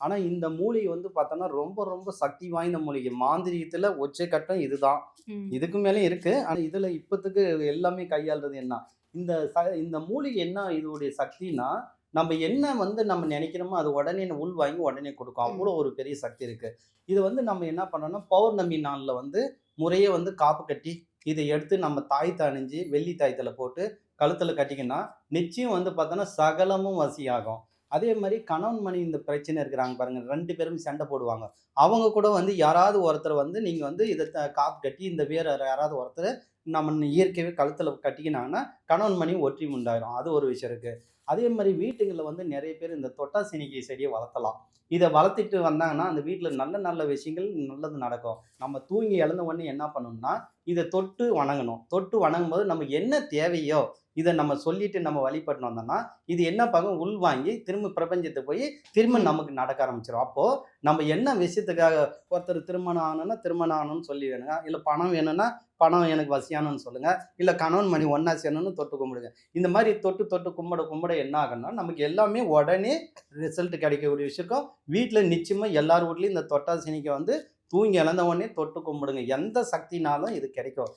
ஆனால் இந்த மூலிகை வந்து பார்த்தோன்னா ரொம்ப ரொம்ப சக்தி வாய்ந்த மூலிகை. மாந்திரிகத்தில் உச்சக்கட்டம் இதுதான். ம். இதுக்கு மேலே இருக்கு. ஆனால் இதில் இப்போத்துக்கு எல்லாமே கையாளுறது என்ன? இந்த ச இந்த மூலிகை என்ன இதோடைய சக்தினா நம்ம என்ன வந்து நம்ம நினைக்கிறோமோ அது உடனே உள் வாங்கி உடனே கொடுக்கும். அவ்வளோ ஒரு பெரிய சக்தி இருக்கு. இது வந்து நம்ம என்ன பண்ணோம்னா பௌர்ணமி நாளில் வந்து முறையே வந்து காப்பு கட்டி இதை எடுத்து நம்ம தாயத்தை அணிஞ்சு வெள்ளி தாயத்தில் போட்டு கழுத்தில் கட்டிக்கினா நிச்சயம் வந்து பார்த்தோன்னா சகலமும் வசியாகும். அதே மாதிரி கணவன் மணி இந்த பிரச்சனை இருக்கிறாங்க பாருங்க. ரெண்டு பேரும் சண்டை போடுவாங்க. அவங்க கூட வந்து யாராவது ஒருத்தர் வந்து நீங்கள் வந்து இதை த- காப்பு கட்டி இந்த வேற யாராவது ஒருத்தர் நம்ம இயற்கையாகவே கழுத்தில் கட்டிக்கினாங்கன்னா கணவன் மணி ஒற்றி உண்டாயிரும். அது ஒரு விஷயம் இருக்கு. அதே மாதிரி வீட்டுங்களில் வந்து நிறைய பேர் இந்த தொட்டாசினிக்கை செடியை வளர்த்தலாம். இதை வளர்த்துட்டு வந்தாங்கன்னா அந்த வீட்டில் நல்ல நல்ல விஷயங்கள் நல்லது நடக்கும். நம்ம தூங்கி இழந்த உடனே என்ன பண்ணணும்னா இதை தொட்டு வணங்கணும். தொட்டு வணங்கும் போது நமக்கு என்ன தேவையோ இதை நம்ம சொல்லிட்டு நம்ம வழிபட்டு வந்தோம்னா இது என்ன பார்க்கும் உள்வாங்கி திரும்ப பிரபஞ்சத்துக்கு போய் திரும்ப நமக்கு நடக்க ஆரம்பிச்சிடும் அப்போது நம்ம என்ன விஷயத்துக்காக ஒருத்தர் திருமணம் ஆகணும்னா திருமணம் ஆகணும்னு சொல்லி வேணுங்க? இல்லை பணம் வேணும்னா பணம் எனக்கு வசியானு சொல்லுங்க. இல்லை கணவன் மணி ஒன்றா சேரணும்னு தொட்டு கும்பிடுங்க. இந்த மாதிரி தொட்டு தொட்டு கும்பிட கும்பிட என்ன ஆகும்னா நமக்கு எல்லாமே உடனே ரிசல்ட் கிடைக்கக்கூடிய விஷயம் வீட்டில் நிச்சயமாக எல்லார் வீட்லேயும் இந்த தொட்டா சினிக்கை வந்து தூங்கி இழந்த உடனே தொட்டு கும்பிடுங்க. எந்த சக்தினாலும் இது கிடைக்கும்.